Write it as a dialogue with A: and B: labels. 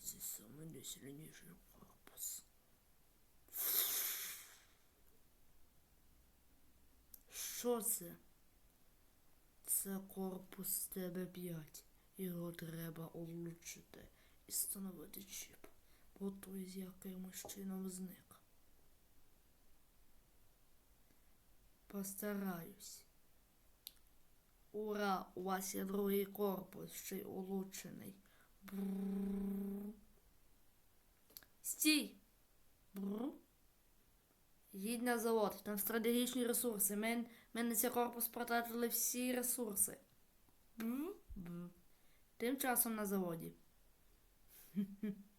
A: це саме найсильніший корпус. Що це? Це корпус ТБ5. Його треба улучшити і встановити чіп. Бо той з якимось чином зник. Постараюсь. Ура! У вас є другий корпус, ще й улучшений. Брррр. Стій! Бру. Їдь на завод, там стратегічні ресурси. Ми, на цей корпус протратили всі ресурси. Бру. Бру. Тим часом на заводі.